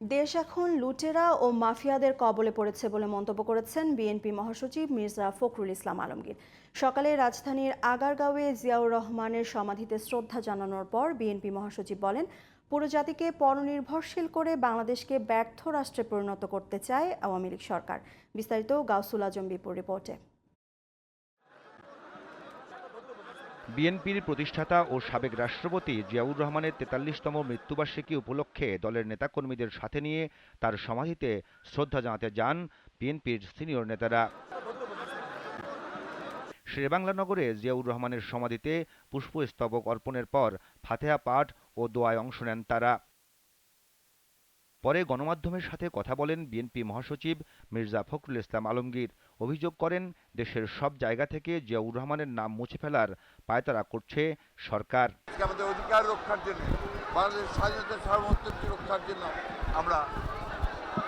দেশ এখন লুটেরা ও মাফিয়াদের কবলে পড়েছে বলে মন্তব্য করেছেন বিএনপি মহাসচিব মির্জা ফখরুল ইসলাম আলমগীর। সকালে রাজধানীর আগারগাঁওয়ে জিয়াউর রহমানের সমাধিতে শ্রদ্ধা জানানোর পর বিএনপি মহাসচিব বলেন, পুরো জাতিকে পরনির্ভরশীল করে বাংলাদেশকে ব্যর্থ রাষ্ট্রে পরিণত করতে চায় আওয়ামী লীগ সরকার। বিস্তারিত গাউসুল আজম বিপুর রিপোর্টে। বিএনপির প্রতিষ্ঠাতা ও সাবেক রাষ্ট্রপতি জিয়াউর রহমানের তেতাল্লিশতম মৃত্যুবার্ষিকী উপলক্ষে দলের নেতাকর্মীদের সাথে নিয়ে তার সমাধিতে শ্রদ্ধা জানাতে যান বিএনপির সিনিয়র নেতারা। শেরেবাংলা নগরে জিয়াউর রহমানের সমাধিতে পুষ্পস্তবক অর্পণের পর ফাতেহা পাঠ ও দোয়ায় অংশ নেন তারা। পরে গণমাধ্যমের সাথে কথা বলেন বিএনপি মহাসচিব মির্জা ফখরুল ইসলাম আলমগীর। অভিযোগ করেন, দেশের সব জায়গা থেকে জিয়াউর রহমানের নাম মুছে ফেলার পায়তারা করছে সরকার। আমাদের অধিকার রক্ষার জন্য বাংলাদেশ স্বাধীনতা সার্বভৌমত্ব রক্ষার জন্য আমরা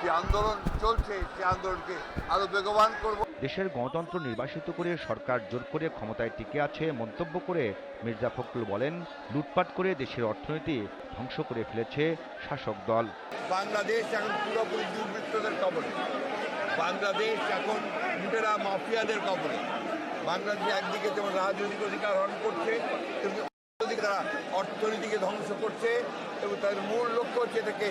যে আন্দোলন চলছে আন্দোলনকে আরও বেগবান করব। দেশের গণতন্ত্র নির্বাসিত করে সরকার জোর করে ক্ষমতায় টিকে আছে মন্তব্য করে মির্জা ফখরুল বলেন লুটপাট করে দেশের অর্থনীতি ধ্বংস করে ফেলেছে শাসক দল। বাংলাদেশ এখন পুরোপুরি দুর্বৃত্তদের কবলে। বাংলাদেশ এখন লুটেরা মাফিয়াদের কবলে। বাংলাদেশ একদিকে যেমন রাজনৈতিক অধিকার হরণ করছে অন্যদিকে তারা অর্থনীতিকে ধ্বংস করছে এবং তাদের মূল লক্ষ্য হচ্ছে এটাকে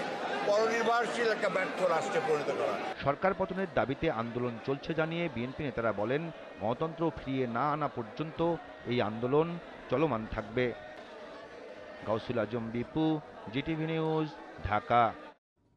পরনির্ভরশীল একটা ব্যর্থ রাষ্ট্রে পরিণত করা। সরকার পতনের দাবিতে আন্দোলন চলছে জানিয়ে বিএনপি নেতারা বলেন, গণতন্ত্র ফিরিয়ে না আনা পর্যন্ত এই আন্দোলন চলমান থাকবে। Gausul Azam Bipu, GTV news, Dhaka.